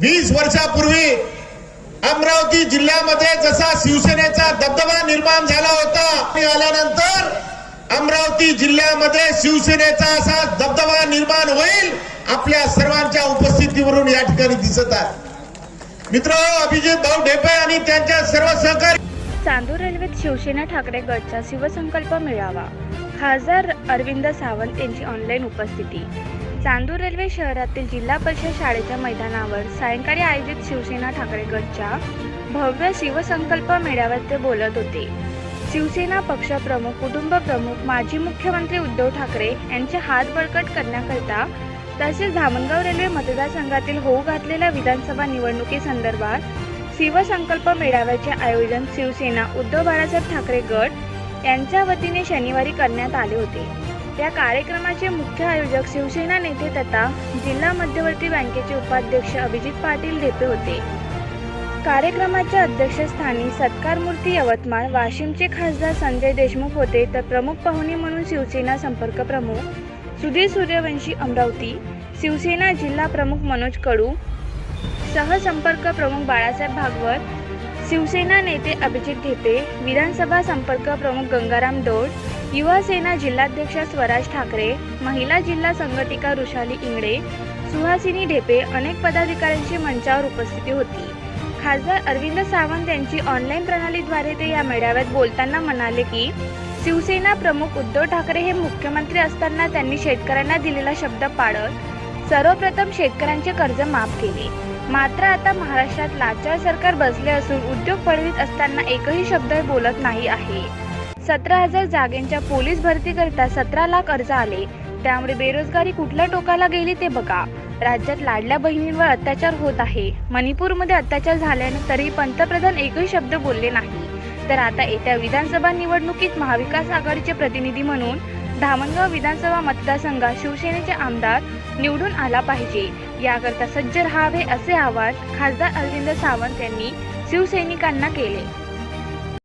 वीस वर्षापूर्वी अमरावती जिल्ह्यामध्ये जसा शिवसेनेचा दबदबा निर्माण झाला होता मी आल्यानंतर अमरावती जिल्ह्यामध्ये शिवसेनेचा असा दबदबा निर्माण होईल आपल्या सर्वांच्या उपस्थितीवरून या ठिकाणी दिसत आहे. मित्र अभिजित भाऊ ढेपे आणि त्यांच्या सर्व सहकारी चांदूर रेल्वेत शिवसेना ठाकरे गटचा शिवसंकल्प मिळावा. खासदार अरविंद सावंत यांची ऑनलाईन उपस्थिती. चांदूर रेल्वे शहरातील जिल्हा परिषद शाळेच्या मैदानावर सायंकाळी आयोजित शिवसेना ठाकरे गटच्या भव्य शिवसंकल्प मेळाव्यात ते बोलत होते. शिवसेना पक्षप्रमुख कुटुंब प्रमुख माजी मुख्यमंत्री उद्धव ठाकरे यांचे हात बळकट करण्याकरिता तसेच धामणगाव रेल्वे मतदारसंघातील होऊ घातलेल्या विधानसभा निवडणुकीसंदर्भात शिवसंकल्प मेळाव्याचे आयोजन शिवसेना उद्धव बाळासाहेब ठाकरे गट यांच्या वतीने शनिवारी करण्यात आले होते. या कार्यक्रमाचे मुख्य आयोजक शिवसेना नेते तथा जिल्हा मध्यवर्ती बँकेचे उपाध्यक्ष अभिजित पाटील ढेपे होते. कार्यक्रमाच्या अध्यक्षस्थानी सत्कार मूर्ती यवतमाळ वाशिमचे खासदार संजय देशमुख होते. तर प्रमुख पाहुणे म्हणून शिवसेना संपर्क प्रमुख सुधीर सूर्यवंशी अमरावती शिवसेना जिल्हा प्रमुख मनोज कडू सहसंपर्क प्रमुख बाळासाहेब भागवत शिवसेना नेते अभिजित ढेपे विधानसभा संपर्क प्रमुख गंगाराम दौड युवा सेना जिल्हाध्यक्ष स्वराज ठाकरे महिला जिल्हा संघटिका ऋषाली इंगडे सुहासिनी ढेपे अनेक पदाधिकाऱ्यांची मंचावर उपस्थिती होती. खासदार अरविंद सावंत यांची ऑनलाईन प्रणालीद्वारे ते या मेळाव्यात बोलताना म्हणाले की शिवसेना प्रमुख उद्धव ठाकरे हे मुख्यमंत्री असताना त्यांनी शेतकऱ्यांना दिलेला शब्द पाळत सर्वप्रथम शेतकऱ्यांचे कर्ज माफ केले. मात्र आता महाराष्ट्रात लाचार सरकार बसले असून उद्योग पडवीत असताना एकही शब्द बोलत नाही आहे. सतरा हजार जागेंच्या पोलीस भरतीकरिता सतरा लाख अर्ज आले. त्यामुळे बेरोजगारी कुठल्या टोकाला गेली ते बघा. राज्यात लाडल्या बहिणींवर अत्याचार होत आहे. मणिपूरमध्ये अत्याचार झाल्याने तरी पंतप्रधान एकही शब्द बोलले नाही. तर आता येत्या विधानसभा निवडणुकीत महाविकास आघाडीचे प्रतिनिधी म्हणून धामणगाव विधानसभा मतदारसंघात शिवसेनेचे आमदार निवडून आला पाहिजे. याकरता सज्ज राहावे असे आवाहन खासदार अरविंद सावंत यांनी शिवसैनिकांना केले.